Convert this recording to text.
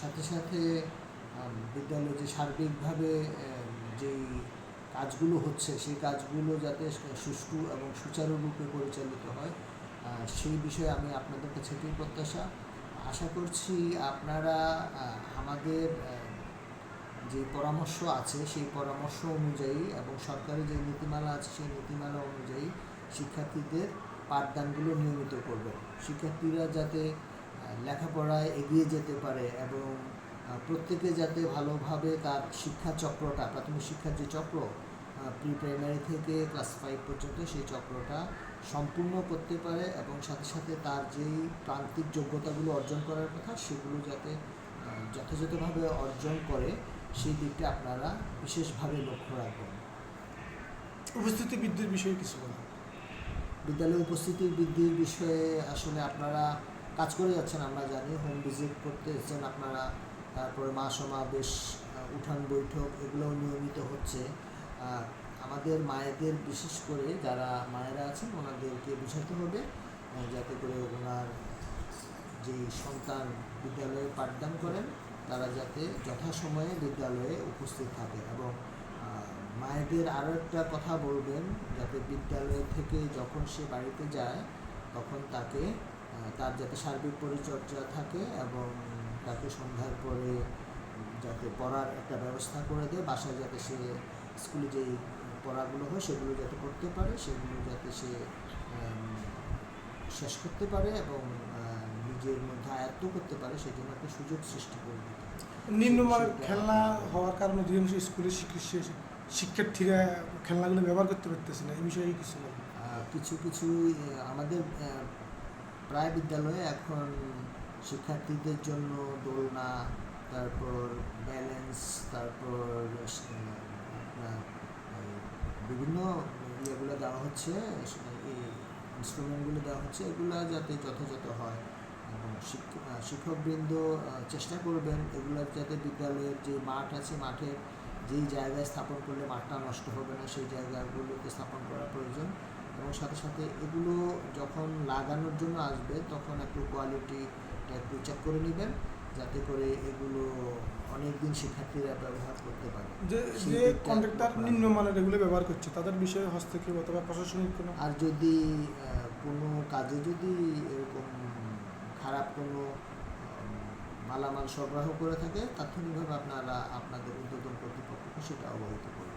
সাথে সাথে বিদ্যালয়ে যে সার্বিকভাবে যেই কাজগুলো হচ্ছে, সেই কাজগুলো যাতে সুষ্ঠু এবং সুচারুরূপে পরিচালিত হয় সেই বিষয়ে আমি আপনাদের কাছে প্রত্যাশা। আশা করছি আপনারা আমাদের যে পরামর্শ আছে, সেই পরামর্শ অনুযায়ী এবং সরকারি যে নীতিমালা আছে, সেই নীতিমালা অনুযায়ী শিক্ষার্থীদের পাঠদানগুলো নিয়মিত করবেন। শিক্ষার্থীরা যাতে লেখাপড়ায় এগিয়ে যেতে পারে এবং প্রত্যেকে যাতে ভালোভাবে তার শিক্ষা চক্রটা প্রাথমিক শিক্ষার যে চক্র প্রি প্রাইমারি থেকে ক্লাস ফাইভ পর্যন্ত সেই চক্রটা সম্পূর্ণ করতে পারে এবং সাথে সাথে তার যেই প্রান্তিক যোগ্যতাগুলো অর্জন করার কথা সেগুলো যাতে যথাযথভাবে অর্জন করে সেই দিকটা আপনারা বিশেষভাবে লক্ষ্য রাখবেন। উপস্থিতি বৃদ্ধির বিষয়ে কিছু বলা বিদ্যালয়ে উপস্থিতি বৃদ্ধির বিষয়ে আসলে আপনারা কাজ করে যাচ্ছেন, আমরা জানি। হোম ভিজিট করতে এসেছেন আপনারা। তারপরে মা সমাবেশ উঠান বৈঠক, এগুলোও নিয়মিত হচ্ছে। আমাদের মায়েদের বিশেষ করে যারা মায়েরা আছেন, ওনাদেরকে বোঝাতে হবে যাতে করে ওনার যেই সন্তান বিদ্যালয়ে পাঠদান করেন, তারা যাতে যথাসময়ে বিদ্যালয়ে উপস্থিত থাকে। এবং মায়েদের আরও একটা কথা বলবেন, যাতে বিদ্যালয় থেকে যখন সে বাড়িতে যায়, তখন তাকে তার যাতে সার্বিক পরিচর্যা থাকে এবং তাকে সন্ধ্যার পরে যাতে পড়ার একটা ব্যবস্থা করে দেয় বাসায় যাতে সে স্কুলে যেই পড়াগুলো হয় সেগুলো যাতে করতে পারে সেগুলো যাতে সে শেষ করতে পারে এবং নিজের মধ্যে আয়ত্ত করতে পারে সেই জন্য একটা সুযোগ সৃষ্টি করে দিতে। নিম্নমানের খেলনা হওয়ার কারণে অধিকাংশ স্কুলের শিক্ষা- শিক্ষার্থীরা খেলনাগুলো ব্যবহার করতে পারতেছে না এই বিষয়ে কিছু কিছু কিছু আমাদের প্রায় বিদ্যালয়ে এখন শিক্ষার্থীদের জন্য দোলনা, তারপর ব্যালেন্স তারপর আপনার বিভিন্ন ইয়েগুলো দেওয়া হচ্ছে ইনস্ট্রুমেন্টগুলো দেওয়া হচ্ছে, এগুলো যাতে যথাযথ হয়। এবং শিক্ষকবৃন্দ চেষ্টা করবেন এগুলো যাতে বিদ্যালয়ের যে মাঠ আছে মাঠের যেই জায়গায় স্থাপন করলে মাঠটা নষ্ট হবে না, সেই জায়গাগুলোতে স্থাপন করা প্রয়োজন। এবং সাথে সাথে এগুলো যখন লাগানোর জন্য আসবে তখন একটু কোয়ালিটিটা একটু চেক করে নেবেন যাতে করে এগুলো অনেক দিন শিক্ষার্থীরা ব্যবহার করতে পারে। যে যে কন্ট্রাক্টর নিম্নমানের এগুলো ব্যবহার করছে তাদের বিষয়ে হস্তক্ষেপ অথবা প্রশাসনিক কোনো আর যদি কোনো কাজে যদি এরকম খারাপ কোনো মালামাল সরবরাহ করে থাকে তাৎক্ষণিকভাবে আপনারা আপনাদের উদ্বোধন কর্তৃপক্ষকে সেটা অবহিত করবেন